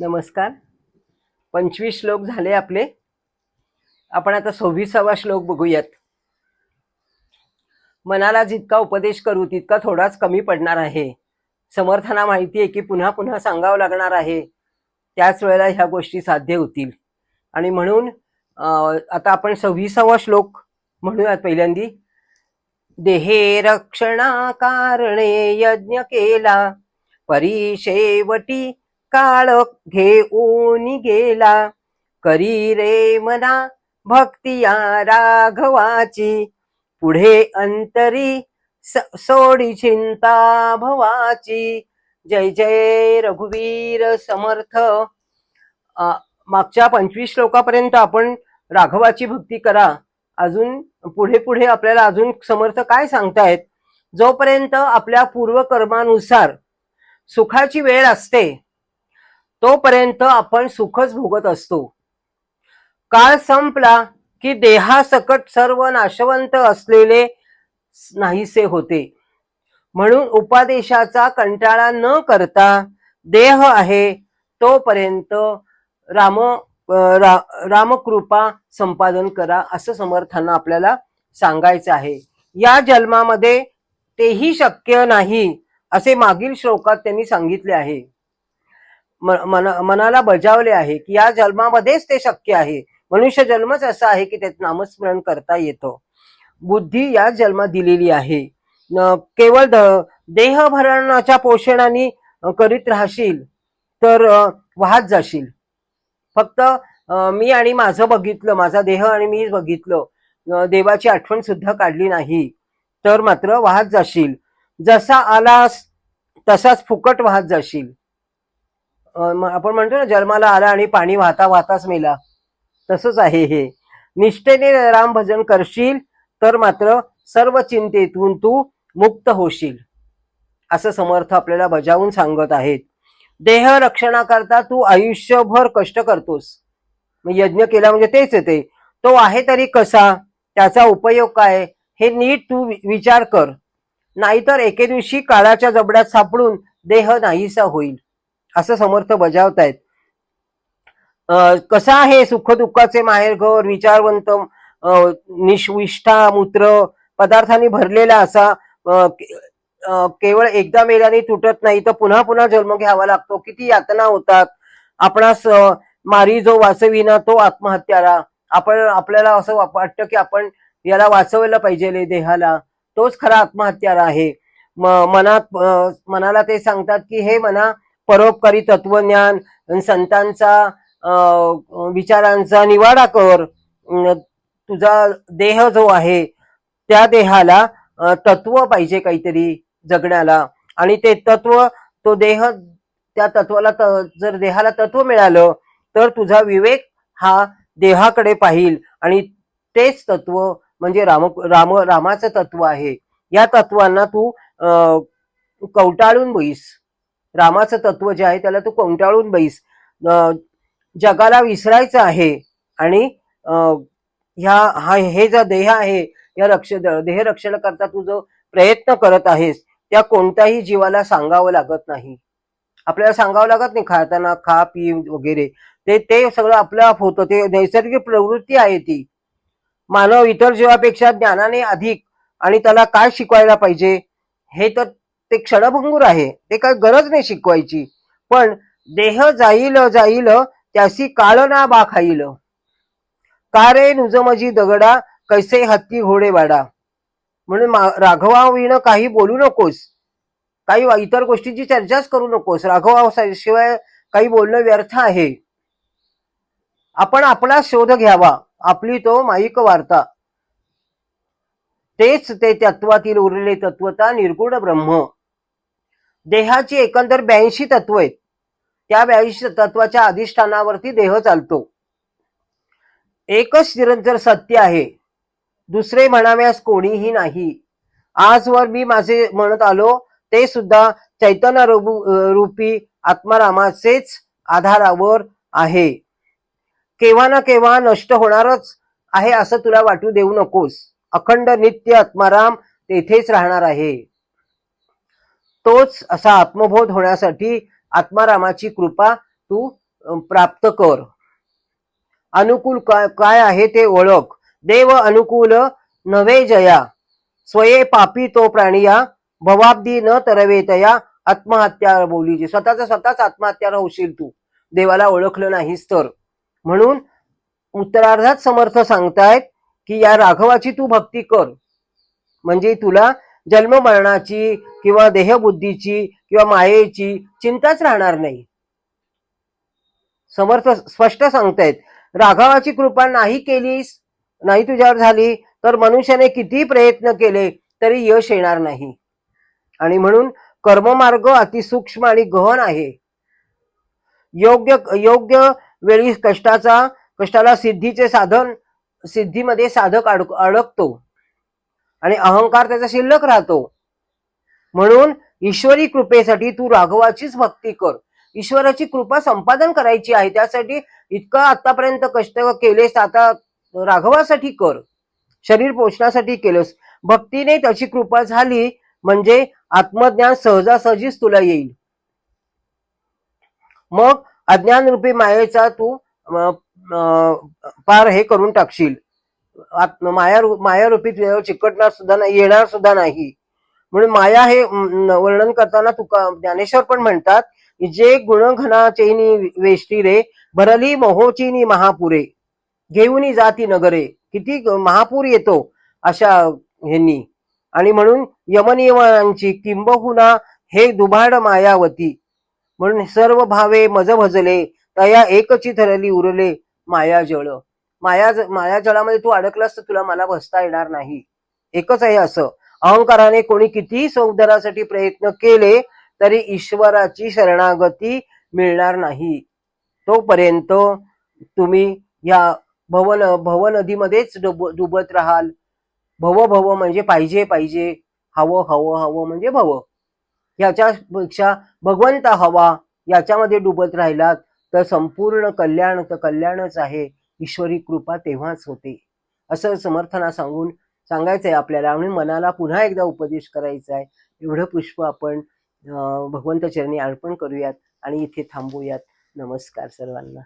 नमस्कार. पंचवीस श्लोक झाले आपले. आपण आता सव्वीसावा श्लोक बघूयात. मनाला जितका उपदेश करू तितका थोडाच कमी पडणार आहे. समर्थना माहिती आहे की पुन्हा पुन्हा सांगावं लागणार आहे. त्याच वेळेला ह्या गोष्टी साध्य होतील. आणि म्हणून आता आपण सव्वीसावा श्लोक म्हणूयात पहिल्यांदी. देहे रक्षणा कारणे यज्ञ केला. परिशेवटी काळ घेऊन गेला. करी रे मना भक्ती या राघवाची. पुढे अंतरी स- सोडी चिंता भवाची. जय जय रघुवीर समर्थ. मागच्या पंचवीस श्लोकापर्यंत आपण राघवाची भक्ती करा. अजून पुढे पुढे आपल्याला अजून समर्थ काय सांगतायत? जोपर्यंत आपल्या पूर्वकर्मानुसार सुखाची वेळ असते तोपर्यंत आपण सुखच भोगत असतो. काळ संपला की देहासकट सर्व नाशवंत असलेले नाहीसे होते. म्हणून उपादेशाचा कंटाळा न करता देह आहे तोपर्यंत राम रा- रामकृपा संपादन करा असं समर्थांना आपल्याला सांगायचं आहे. या जन्मामध्ये तेही शक्य नाही असे मागील श्लोकात त्यांनी सांगितले आहे. मना- मनाला बजावले आहे की या जन्मामध्येच ते शक्य आहे. मनुष्य जन्मच असा आहे की त्यात नामस्मरण करता येतं. बुद्धी या जन्मात दिलेली आहे. न- केवळ द- देहभरणाच्या पोषणाने करीत राहशील तर वाहत जाशील. फक्त मी आणि माझं बघितलं माझा देह आणि मी बघितलं देवाची आठवण सुद्धा काढली नाही तर मात्र वाहत जाशील. जसा आलास तसाच फुकट वाहत जाशील. आपण म्हणतो ना जन्माला आला आणि पाणी वाहता वाहताच मेला. तसंच आहे हे. निष्ठेने राम भजन करशील तर मात्र सर्व चिंतेतून तू मुक्त होशील. असं समर्थ आपल्याला बजावून सांगत आहेत. देह रक्षणाकरता तू आयुष्यभर कष्ट करतोस. मग यज्ञ केला म्हणजे तेच येते तो. आहे तरी कसा? त्याचा उपयोग काय? हे नीट तू विचार कर. नाहीतर एके दिवशी काळाच्या जबड्यात सापडून देह नाहीसा होईल. असं समर्थ बजावतायत. अं, कसं आहे सुख दुःखाचे माहेरघर विचारवंत अं, निष्विष्ठा मूत्र पदार्थांनी भरलेला असा केवळ एकदा मेल्याने तुटत नाही तर पुन्हा पुन्हा जन्म घ्यावा लागतो. किती यातना होतात. आपणास मारी जो वाचविना तो आत्महत्याला. आपण आपल्याला असं वाटतं की आपण याला वाचवायला पाहिजे देहाला. तोच खरा आत्महत्याला आहे. म- मनात मनाला ते सांगतात की हे मना परोपकारी तत्वज्ञान संतांचा विचारांचा निवाडा कर. तुझा देह जो आहे त्या देहाला तत्व पाहिजे काहीतरी जगण्याला. आणि ते तत्व तो देह त्या तत्वाला त- जर देहाला तत्व मिळालं तर तुझा विवेक हा देहाकडे पाहिल. आणि तेच तत्व म्हणजे राम राम रामाचं तत्व आहे. या तत्वांना तू कवटाळून बैस रामाचं तत्व जे आहे त्याला तू कोंटाळून बैस. अं, जगाला विसरायचं आहे आणि अं, ह्या हा हे जो देह आहे या रक्ष देह रक्षण करता तू जो प्रयत्न करत आहेस त्या कोणत्याही जीवाला सांगावं लागत नाही. आपल्याला सांगावं लागत नाही खाताना खा पी वगैरे. ते ते सगळं आपलं होतं. ते नैसर्गिक प्रवृत्ती आहे ती. मानव इतर जीवापेक्षा ज्ञानाने अधिक आणि त्याला काय शिकवायला पाहिजे? हे तर ते क्षणभंगूर आहे. ते काय गरज नाही शिकवायची. पण देह जाईल जाईल त्यासी काळ ना बा खाईल का रे नुजमजी दगडा कैसे हत्ती घोडे वाडा. म्हणून मा- काही बोलू नकोस. काही इतर गोष्टींची चर्चाच करू नकोस. राघवा शिवाय काही बोलणं व्यर्थ आहे. आपण आपला शोध घ्यावा. आपली तो माईक वार्ता. तेच ते तत्वातील उरलेले तत्वता निर्गुण ब्रह्म. देहाची एकंदर ब्याऐंशी तत्व आहेत. त्या ब्याऐंशी तत्वाच्या अधिष्ठानावरती देह चालतो. एकच निरंतर सत्य आहे. दुसरे म्हणाव्यास कोणीही नाही. आजवर मी माझे म्हणत आलो ते सुद्धा चैतन्य रूपी आत्मारामाचेच आधारावर आहे. केव्हा ना केव्हा नष्ट होणारच आहे असं तुला वाटू देऊ नकोस. अखंड नित्य आत्माराम तेथेच राहणार आहे. तोच असा आत्मबोध होण्यासाठी आत्मारामाची कृपा तू प्राप्त कर. अनुकूल काय काय आहे ते ओळख. देव अनुकूल नवे जया. स्वये पापी तो प्राणिया भवाब्दी न तरवेतया आत्महत्या बोलीची स्वतःचा स्वतःच आत्महत्या होशील तू. देवाला ओळखलं नाहीस तर. म्हणून उत्तरार्धात समर्थ सांगतायत की या राघवाची तू भक्ती कर. म्हणजे तुला जन्म मरणाची किंवा देहबुद्धीची किंवा मायेची चिंताच राहणार नाही. समर्थ स्पष्ट सांगतायत राघवाची कृपा नाही केलीस नाही तुझ्यावर झाली तर मनुष्याने किती प्रयत्न केले तरी यश येणार नाही. आणि म्हणून कर्ममार्ग अतिसूक्ष्म आणि गहन आहे. योग्य योग्य वेळी कष्टाचा कष्टाला सिद्धीचे साधन सिद्धीमध्ये साधक अडक अडकतो. आणि अहंकार त्याचा शिल्लक राहतो. म्हणून ईश्वरी कृपेसाठी तू राघवाचीच भक्ती कर. ईश्वराची कृपा संपादन करायची आहे. त्यासाठी इतकं आतापर्यंत कष्ट केलेस आता राघवासाठी कर. शरीर पोषणासाठी केलंस. भक्तीने त्याची कृपा झाली म्हणजे आत्मज्ञान सहजासहजीच तुला येईल. मग अज्ञानरूपी मायेचा तू पार हे करून टाकशील. आत्म- माया मायारूपी तुझ्यावर चिकटणार सुद्धा नाही येणार सुद्धा नाही. म्हणून माया हे वर्णन करताना तुका ज्ञानेश्वर पण म्हणतात जे गुणघना चैनी वेष्टी रे भरली मोहोचिनी महापुरे घेऊनी जाती नगरे किती महापूर येतो अशा ह्यांनी. आणि म्हणून यमनियमांची किंबहुना हे दुभाड मायावती. म्हणून सर्व भावे मज भजले तया एकची ठरली उरले माया जळ माया माया जळामध्ये तू अडकलास तर तुला मला बसता येणार नाही. एकच आहे असं. अहंकाराने कोणी कितीही सौंदर्यासाठी प्रयत्न केले तरी ईश्वराची शरणागती मिळणार नाही. तोपर्यंत तुम्ही या भवन भव नदीमध्येच डुब डुबत राहाल. भव भव म्हणजे पाहिजे पाहिजे. हवं हवं हवं म्हणजे भव. याच्यापेक्षा भगवंत हवा याच्यामध्ये डुबत राहिलात तर संपूर्ण कल्याण तर कल्याणच आहे. ईश्वरी कृपा तेव्हाच होते. असं समर्थना सांगून सांगायचंय आपल्याला आणि मनाला पुन्हा एकदा उपदेश करायचा आहे एवढं पुष्प आपण भगवंत चरणी अर्पण करूयात आणि इथे थांबूयात. नमस्कार सर्वांना.